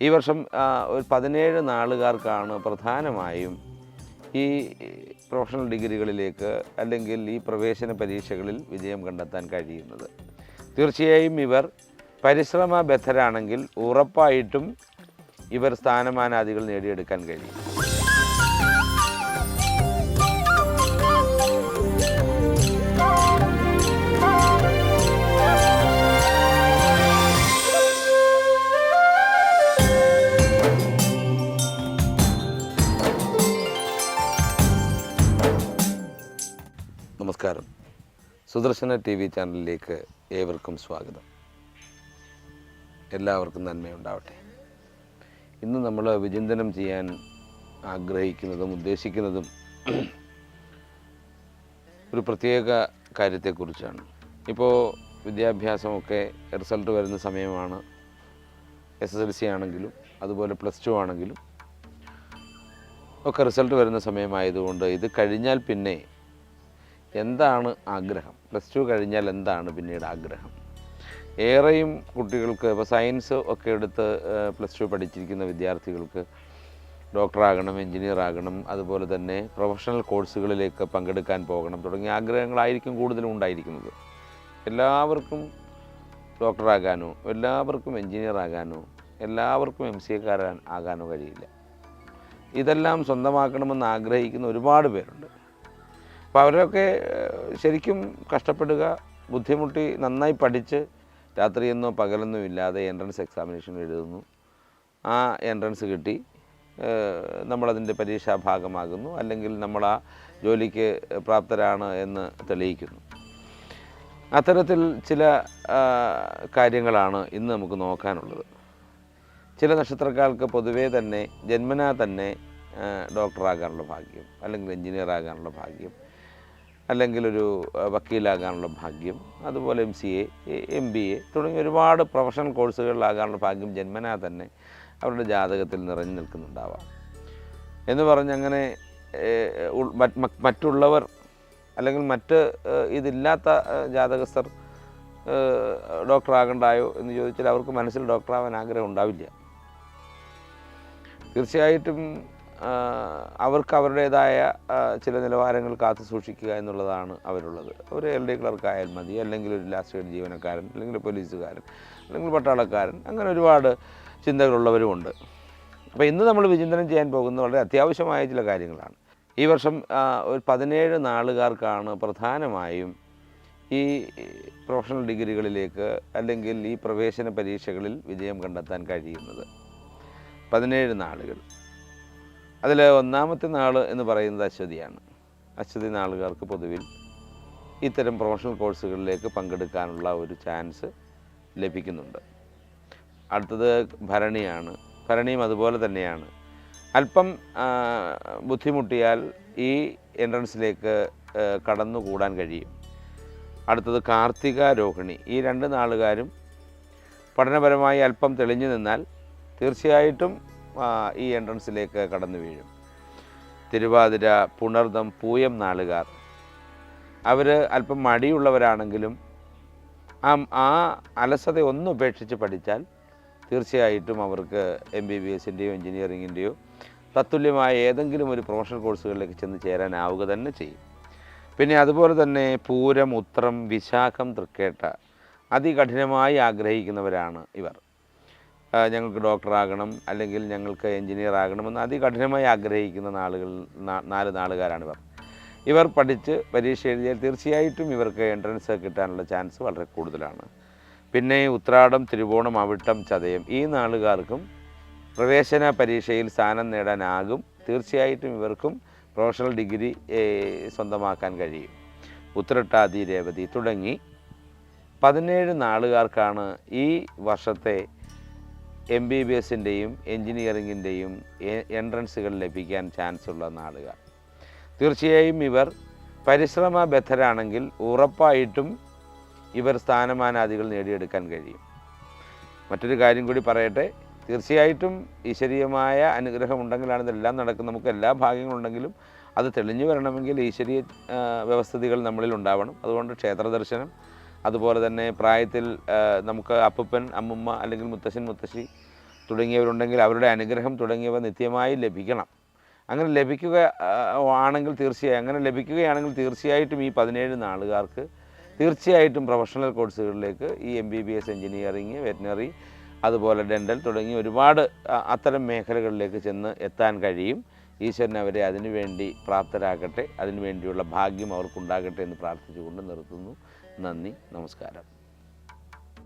ഈ വർഷം ഒരു പതിനേഴ് നാളുകാർക്കാണ് പ്രധാനമായും ഈ പ്രൊഫഷണൽ ഡിഗ്രികളിലേക്ക് അല്ലെങ്കിൽ ഈ പ്രവേശന പരീക്ഷകളിൽ വിജയം കണ്ടെത്താൻ കഴിയുന്നത്. തീർച്ചയായും ഇവർ പരിശ്രമബദ്ധരാണെങ്കിൽ ഉറപ്പായിട്ടും ഇവർ സ്ഥാനമാനാദികൾ നേടിയെടുക്കാൻ കഴിയും. സുദർശന ടി വി ചാനലിലേക്ക് ഏവർക്കും സ്വാഗതം. എല്ലാവർക്കും നന്മയുണ്ടാവട്ടെ. ഇന്ന് നമ്മൾ വിചിന്തനം ചെയ്യാൻ ആഗ്രഹിക്കുന്നതും ഉദ്ദേശിക്കുന്നതും ഒരു പ്രത്യേക കാര്യത്തെക്കുറിച്ചാണ്. ഇപ്പോൾ വിദ്യാഭ്യാസമൊക്കെ റിസൾട്ട് വരുന്ന സമയമാണ്. എസ് എസ് എൽ സി ആണെങ്കിലും അതുപോലെ പ്ലസ് ടു ആണെങ്കിലും ഒക്കെ റിസൾട്ട് വരുന്ന സമയമായതുകൊണ്ട് ഇത് കഴിഞ്ഞാൽ പിന്നെ എന്താണ് ആഗ്രഹം? പ്ലസ് ടു കഴിഞ്ഞാൽ എന്താണ് പിന്നീട് ആഗ്രഹം? ഏറെയും കുട്ടികൾക്ക് ഇപ്പോൾ സയൻസ് ഒക്കെ എടുത്ത് പ്ലസ് ടു പഠിച്ചിരിക്കുന്ന വിദ്യാർത്ഥികൾക്ക് ഡോക്ടറാകണം എഞ്ചിനീയർ ആകണം അതുപോലെ തന്നെ പ്രൊഫഷണൽ കോഴ്സുകളിലേക്ക് പങ്കെടുക്കാൻ പോകണം തുടങ്ങിയ ആഗ്രഹങ്ങളായിരിക്കും കൂടുതലും ഉണ്ടായിരിക്കുന്നത്. എല്ലാവർക്കും ഡോക്ടറാകാനോ എല്ലാവർക്കും എഞ്ചിനീയർ ആകാനോ എല്ലാവർക്കും എം സി എക്കാരൻ ആകാനോ കഴിയില്ല. ഇതെല്ലാം സ്വന്തമാക്കണമെന്ന് ആഗ്രഹിക്കുന്ന ഒരുപാട് പേരുണ്ട്. അപ്പോൾ അവരൊക്കെ ശരിക്കും കഷ്ടപ്പെടുക ബുദ്ധിമുട്ടി നന്നായി പഠിച്ച് രാത്രിയെന്നോ പകലെന്നോ ഇല്ലാതെ എൻട്രൻസ് എക്സാമിനേഷൻ എഴുതുന്നു. ആ എൻട്രൻസ് കിട്ടി. നമ്മളതിന്റെ പരീക്ഷാ ഭാഗമാകുന്നു. അല്ലെങ്കിൽ നമ്മൾ ആ ജോലിക്ക് പ്രാപ്തരാണ് എന്ന് തെളിയിക്കുന്നു. അത്തരത്തിൽ ചില കാര്യങ്ങളാണ് ഇന്ന് നമുക്ക് നോക്കാനുള്ളത്. ചില നക്ഷത്രക്കാർക്ക് പൊതുവേ തന്നെ ജന്മനാ തന്നെ ഡോക്ടറാകാനുള്ള ഭാഗ്യം. അല്ലെങ്കിൽ എഞ്ചിനീയർ ആകാനുള്ള ഭാഗ്യം. അല്ലെങ്കിൽ ഒരു വക്കീലാകാനുള്ള ഭാഗ്യം അതുപോലെ M C A M B A തുടങ്ങിയ ഒരുപാട് പ്രൊഫഷണൽ കോഴ്സുകളിലാകാനുള്ള ഭാഗ്യം ജന്മനാ തന്നെ അവരുടെ ജാതകത്തിൽ നിറഞ്ഞു നിൽക്കുന്നുണ്ടാവാം. എന്ന് പറഞ്ഞങ്ങനെ മറ്റുള്ളവർ അല്ലെങ്കിൽ മറ്റ് ഇതില്ലാത്ത ജാതകസ്ഥർ ഡോക്ടറാകണ്ടായോ എന്ന് ചോദിച്ചാൽ അവർക്ക് മനസ്സിൽ ഡോക്ടറാവാൻ ആഗ്രഹം ഉണ്ടാവില്ല. തീർച്ചയായിട്ടും അവർക്ക് അവരുടേതായ ചില നിലവാരങ്ങൾ കാത്തു സൂക്ഷിക്കുക എന്നുള്ളതാണ് അവരുള്ളത്. ഒരു എൽ ഡി ക്ലർക്ക് ആയാൽ മതി അല്ലെങ്കിൽ ഒരു ലാസ്റ്റ് ഗ്രേഡ് ജീവനക്കാരൻ അല്ലെങ്കിൽ പോലീസുകാരൻ അല്ലെങ്കിൽ പട്ടാളക്കാരൻ അങ്ങനെ ഒരുപാട് ചിന്തകളുള്ളവരുമുണ്ട് അപ്പോൾ ഇന്ന് നമ്മൾ വിചിന്തനം ചെയ്യാൻ പോകുന്നത് വളരെ അത്യാവശ്യമായ ചില കാര്യങ്ങളാണ്. ഈ വർഷം ഒരു പതിനേഴ് നാളുകാർക്കാണ് പ്രധാനമായും ഈ പ്രൊഫഷണൽ ഡിഗ്രികളിലേക്ക് അല്ലെങ്കിൽ ഈ പ്രവേശന പരീക്ഷകളിൽ വിജയം കണ്ടെത്താൻ കഴിയുന്നത്. പതിനേഴ് നാളുകൾ. അതിൽ ഒന്നാമത്തെ നാൾ എന്ന് പറയുന്നത് അശ്വതിയാണ്. അശ്വതി നാളുകാർക്ക് പൊതുവിൽ ഇത്തരം പ്രൊഫഷണൽ കോഴ്സുകളിലേക്ക് പങ്കെടുക്കാനുള്ള ഒരു ചാൻസ് ലഭിക്കുന്നുണ്ട്. അടുത്തത് ഭരണിയാണ്. ഭരണിയും അതുപോലെ തന്നെയാണ്. അല്പം ബുദ്ധിമുട്ടിയാൽ ഈ എൻട്രൻസിലേക്ക് കടന്നു കടന്നുകൂടാൻ കഴിയും. അടുത്തത് കാർത്തിക രോഹിണി. ഈ രണ്ട് നാളുകാരും പഠനപരമായി അല്പം തെളിഞ്ഞു നിന്നാൽ തീർച്ചയായിട്ടും ഈ എൻട്രൻസിലേക്ക് കടന്നു വീഴും. തിരുവാതിര പുണർദം പൂയം നാളുകാർ. അവർ അല്പം മടിയുള്ളവരാണെങ്കിലും ആ ആ അലസത ഒന്ന് ഉപേക്ഷിച്ച് പഠിച്ചാൽ തീർച്ചയായിട്ടും അവർക്ക് എം ബി ബി എസിന്റെയോ എഞ്ചിനീയറിങ്ങിന്റെയോ തത്തുല്യമായ ഏതെങ്കിലും ഒരു പ്രൊഫഷണൽ കോഴ്സുകളിലേക്ക് ചെന്ന് ചേരാനാവുക തന്നെ ചെയ്യും. പിന്നെ അതുപോലെ തന്നെ പൂരം ഉത്രം വിശാഖം തൃക്കേട്ട അതികഠിനമായി ആഗ്രഹിക്കുന്നവരാണ് ഇവർ. ഞങ്ങൾക്ക് ഡോക്ടറാകണം അല്ലെങ്കിൽ ഞങ്ങൾക്ക് എൻജിനീയർ ആകണമെന്ന് അതികഠിനമായി ആഗ്രഹിക്കുന്ന നാളുകൾ നാല് നാളുകാരാണ് ഇവർ. ഇവർ പഠിച്ച് പരീക്ഷ എഴുതിയാൽ തീർച്ചയായിട്ടും ഇവർക്ക് എൻട്രൻസ് കിട്ടാനുള്ള ചാൻസ് വളരെ കൂടുതലാണ്. പിന്നെ ഉത്രാടം തിരുവോണം അവിട്ടം ചതയം ഈ നാളുകാർക്കും പ്രവേശന പരീക്ഷയിൽ സ്ഥാനം നേടാനാകും. തീർച്ചയായിട്ടും ഇവർക്കും പ്രൊഫഷണൽ ഡിഗ്രി സ്വന്തമാക്കാൻ കഴിയും. ഉത്രട്ടാതി രേവതി തുടങ്ങി പതിനേഴ് നാളുകാർക്കാണ് ഈ വർഷത്തെ എം ബി ബി എസിന്റെയും എൻജിനീയറിങ്ങിന്റെയും എൻട്രൻസുകൾ ലഭിക്കാൻ ചാൻസ് ഉള്ള നാളുകൾ തീർച്ചയായും ഇവർ പരിശ്രമബദ്ധരാണെങ്കിൽ ഉറപ്പായിട്ടും ഇവർ സ്ഥാനമാനാദികൾ നേടിയെടുക്കാൻ കഴിയും. മറ്റൊരു കാര്യം കൂടി പറയട്ടെ തീർച്ചയായിട്ടും ഈശ്വരീയമായ അനുഗ്രഹം ഉണ്ടെങ്കിലാണ് ഇതെല്ലാം നടക്കുന്നത്. നമുക്ക് എല്ലാ ഭാഗ്യങ്ങളുണ്ടെങ്കിലും അത് തെളിഞ്ഞു വരണമെങ്കിൽ ഈശ്വരീയ വ്യവസ്ഥിതികൾ നമ്മളിൽ ഉണ്ടാവണം. അതുകൊണ്ട് ക്ഷേത്ര ദർശനം അതുപോലെ തന്നെ പ്രായത്തിൽ നമുക്ക് അപ്പൂപ്പൻ അമ്മുമ്മ അല്ലെങ്കിൽ മുത്തശ്ശൻ മുത്തശ്ശി തുടങ്ങിയവരുണ്ടെങ്കിൽ അവരുടെ അനുഗ്രഹം തുടങ്ങിയവ നിത്യമായി ലഭിക്കണം. അങ്ങനെ ലഭിക്കുക ആണെങ്കിൽ തീർച്ചയായും അങ്ങനെ ലഭിക്കുകയാണെങ്കിൽ തീർച്ചയായിട്ടും ഈ പതിനേഴ് നാളുകാർക്ക് തീർച്ചയായിട്ടും പ്രൊഫഷണൽ കോഴ്സുകളിലേക്ക് ഈ M B B S engineering veterinary അതുപോലെ ഡെന്റൽ തുടങ്ങി ഒരുപാട് അത്തരം മേഖലകളിലേക്ക് ചെന്ന് എത്താൻ കഴിയും. ഈശ്വരൻ അവരെ അതിനുവേണ്ടി പ്രാപ്തരാക്കട്ടെ അതിനുവേണ്ടിയുള്ള ഭാഗ്യം അവർക്കുണ്ടാകട്ടെ എന്ന് പ്രാർത്ഥിച്ചുകൊണ്ട് നിർത്തുന്നു. നന്ദി നമസ്കാരം.